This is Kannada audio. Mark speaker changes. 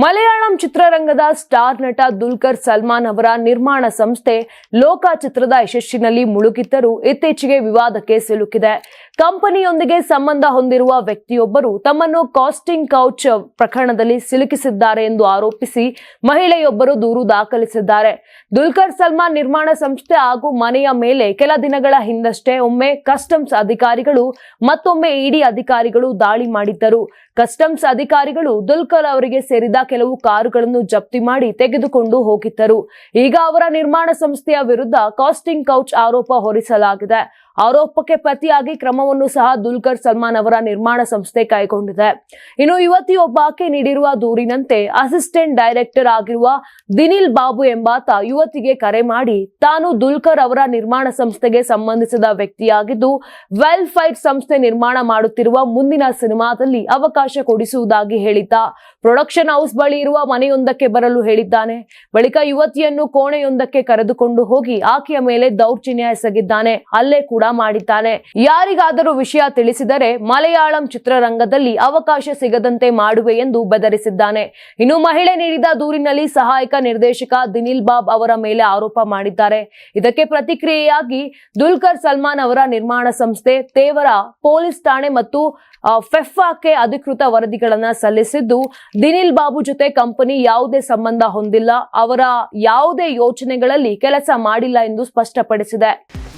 Speaker 1: ಮಲಯಾಳಂ ಚಿತ್ರರಂಗದ ಸ್ಟಾರ್ ನಟ ದುಲ್ಕರ್ ಸಲ್ಮಾನ್ ಅವರ ನಿರ್ಮಾಣ ಸಂಸ್ಥೆ ಲೋಕ ಚಿತ್ರದ ಯಶಸ್ಸಿನಲ್ಲಿ ಮುಳುಗಿದ್ದರೂ ಇತ್ತೀಚೆಗೆ ವಿವಾದಕ್ಕೆ ಸಿಲುಕಿದೆ. ಕಂಪನಿಯೊಂದಿಗೆ ಸಂಬಂಧ ಹೊಂದಿರುವ ವ್ಯಕ್ತಿಯೊಬ್ಬರು ತಮ್ಮನ್ನು ಕಾಸ್ಟಿಂಗ್ ಕೌಚ್ ಪ್ರಕರಣದಲ್ಲಿ ಸಿಲುಕಿಸಿದ್ದಾರೆ ಎಂದು ಆರೋಪಿಸಿ ಮಹಿಳೆಯೊಬ್ಬರು ದೂರು ದಾಖಲಿಸಿದ್ದಾರೆ. ದುಲ್ಕರ್ ಸಲ್ಮಾನ್ ನಿರ್ಮಾಣ ಸಂಸ್ಥೆ ಹಾಗೂ ಮನೆಯ ಮೇಲೆ ಕೆಲ ದಿನಗಳ ಹಿಂದಷ್ಟೇ ಒಮ್ಮೆ ಕಸ್ಟಮ್ಸ್ ಅಧಿಕಾರಿಗಳು ಮತ್ತೊಮ್ಮೆ ಇಡಿ ಅಧಿಕಾರಿಗಳು ದಾಳಿ ಮಾಡಿದ್ದರು. ಕಸ್ಟಮ್ಸ್ ಅಧಿಕಾರಿಗಳು ದುಲ್ಕರ್ ಅವರಿಗೆ ಸೇರಿದ ಕೆಲವು ಕಾರುಗಳನ್ನು ಜಪ್ತಿ ಮಾಡಿ ತೆಗೆದುಕೊಂಡು ಹೋಗಿದ್ದರು. ಈಗ ಅವರ ನಿರ್ಮಾಣ ಸಂಸ್ಥೆಯ ವಿರುದ್ಧ ಕಾಸ್ಟಿಂಗ್ ಕೌಚ್ ಆರೋಪ ಹೊರಿಸಲಾಗಿದೆ. ಆರೋಪಕ್ಕೆ ಪ್ರತಿಯಾಗಿ ಕ್ರಮವನ್ನು ಸಹ ದುಲ್ಕರ್ ಸಲ್ಮಾನ್ ಅವರ ನಿರ್ಮಾಣ ಸಂಸ್ಥೆ ಕೈಗೊಂಡಿದೆ ಇನ್ನು ಯುವತಿಯೊಬ್ಬಾಕೆ ನೀಡಿರುವ ದೂರಿನಂತೆ ಅಸಿಸ್ಟೆಂಟ್ ಡೈರೆಕ್ಟರ್ ಆಗಿರುವ ದಿನಿಲ್ ಬಾಬು ಎಂಬಾತ ಯುವತಿಗೆ ಕರೆ ಮಾಡಿ ತಾನು ದುಲ್ಕರ್ ಅವರ ನಿರ್ಮಾಣ ಸಂಸ್ಥೆಗೆ ಸಂಬಂಧಿಸಿದ ವ್ಯಕ್ತಿಯಾಗಿದ್ದು, ವೆಲ್ ಫೈಟ್ ಸಂಸ್ಥೆ ನಿರ್ಮಾಣ ಮಾಡುತ್ತಿರುವ ಮುಂದಿನ ಸಿನಿಮಾದಲ್ಲಿ ಅವಕಾಶ ಕೊಡಿಸುವುದಾಗಿ ಹೇಳಿದ್ದ. ಪ್ರೊಡಕ್ಷನ್ ಹೌಸ್ ಬಳಿ ಇರುವ ಮನೆಯೊಂದಕ್ಕೆ ಬರಲು ಹೇಳಿದ್ದಾನೆ. ಬಳಿಕ ಯುವತಿಯನ್ನು ಕೋಣೆಯೊಂದಕ್ಕೆ ಕರೆದುಕೊಂಡು ಹೋಗಿ ಆಕೆಯ ಮೇಲೆ ದೌರ್ಜನ್ಯ ಎಸಗಿದ್ದಾನೆ. ಅಲ್ಲೇ ಕೂಡ ಮಾಡಿದ್ದಾನೆ. ಯಾರಿಗಾದರೂ ವಿಷಯ ತಿಳಿಸಿದರೆ ಮಲಯಾಳಂ ಚಿತ್ರರಂಗದಲ್ಲಿ ಅವಕಾಶ ಸಿಗದಂತೆ ಮಾಡುವೆ ಎಂದು ಬೆದರಿಸಿದ್ದಾನೆ. ಇನ್ನು ಮಹಿಳೆ ನೀಡಿದ ದೂರಿನಲ್ಲಿ ಸಹಾಯಕ ನಿರ್ದೇಶಕ ದಿನಿಲ್ ಬಾಬ್ ಅವರ ಮೇಲೆ ಆರೋಪ ಮಾಡಿದ್ದಾರೆ. ಇದಕ್ಕೆ ಪ್ರತಿಕ್ರಿಯೆಯಾಗಿ ದುಲ್ಕರ್ ಸಲ್ಮಾನ್ ಅವರ ನಿರ್ಮಾಣ ಸಂಸ್ಥೆ ತೇವರ ಪೊಲೀಸ್ ಠಾಣೆ ಮತ್ತು ಫೆಫಾಕ್ಕೆ ಅಧಿಕೃತ ವರದಿಗಳನ್ನ ಸಲ್ಲಿಸಿದ್ದು, ದಿನಿಲ್ ಬಾಬು ಜೊತೆ ಕಂಪನಿ ಯಾವುದೇ ಸಂಬಂಧ ಹೊಂದಿಲ್ಲ. ಅವರ ಯಾವುದೇ ಯೋಚನೆಗಳಲ್ಲಿ ಕೆಲಸ ಮಾಡಿಲ್ಲ ಎಂದು ಸ್ಪಷ್ಟಪಡಿಸಿದೆ.